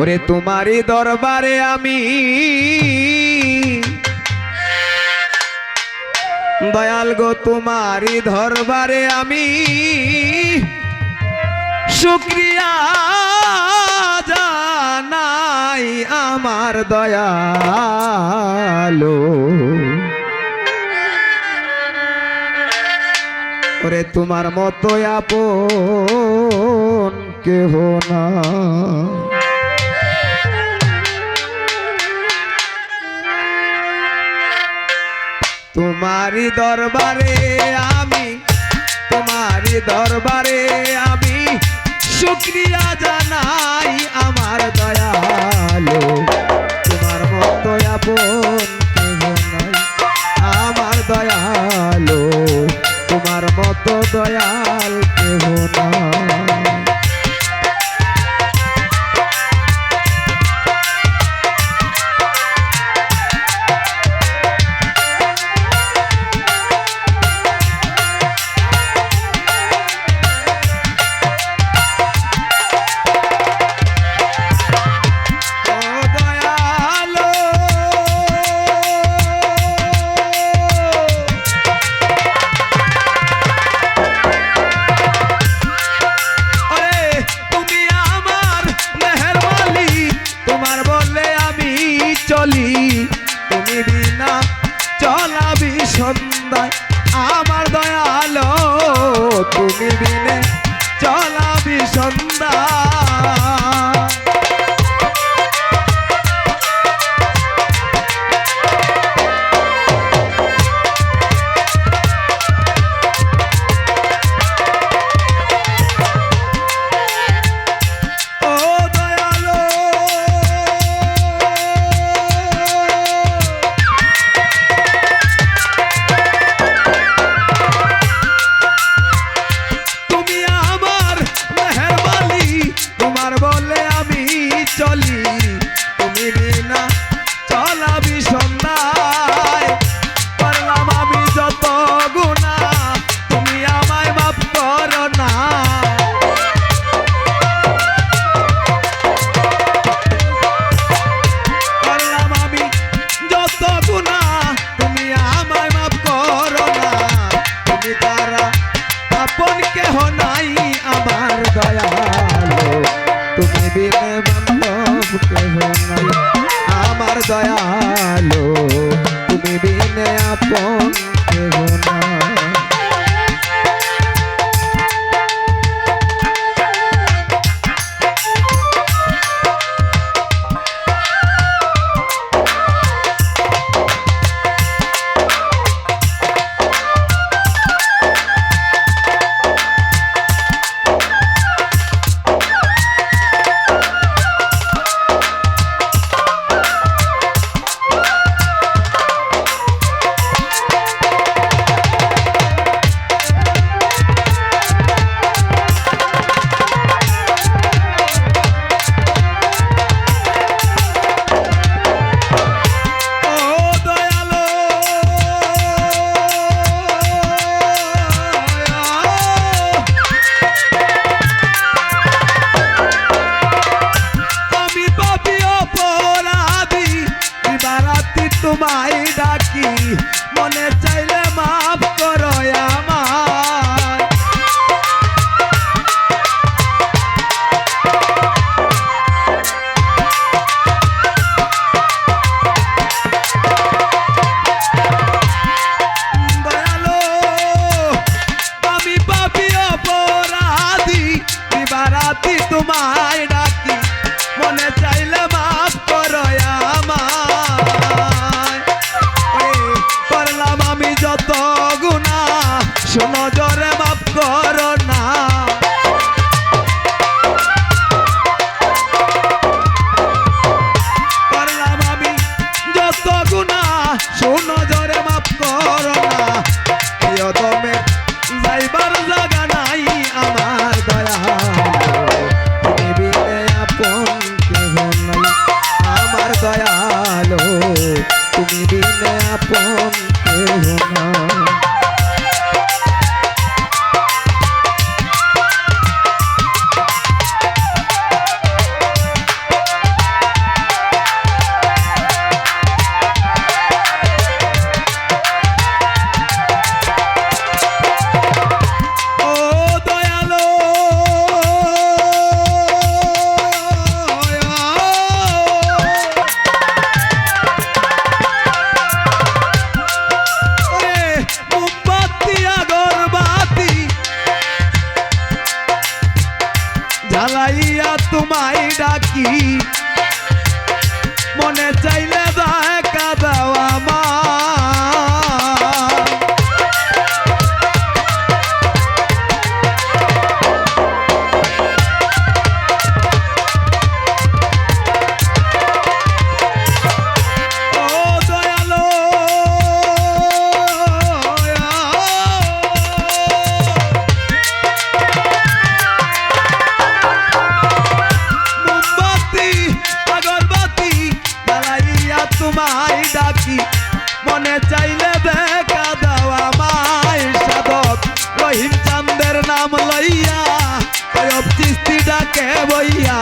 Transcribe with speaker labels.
Speaker 1: ওরে তোমারই দরবারে আমি দয়াল গো, তোমারই দরবারে আমি শুক্রিয়া জানাই আমার দয়ালো। ওরে তোমার মতো আপন কেহ না। তোমারি দরবারে আমি তোমারি দরবারে আমি শুক্রিয়া জানাই আমার দয়ালো। তোমার মতো বোন নাই, আমার দয়ালো। তোমার মতো দয়াল কেহ না come back. আমার দয়ালো তুমি বিনে আপন সাথী তোমার তোমায় ডাকি, মনে চাইলে দেখা দাও আমায় সাধক। রহিম চান্দের নাম লইয়া, কয়ব চিস্তি ডাকে বইয়া।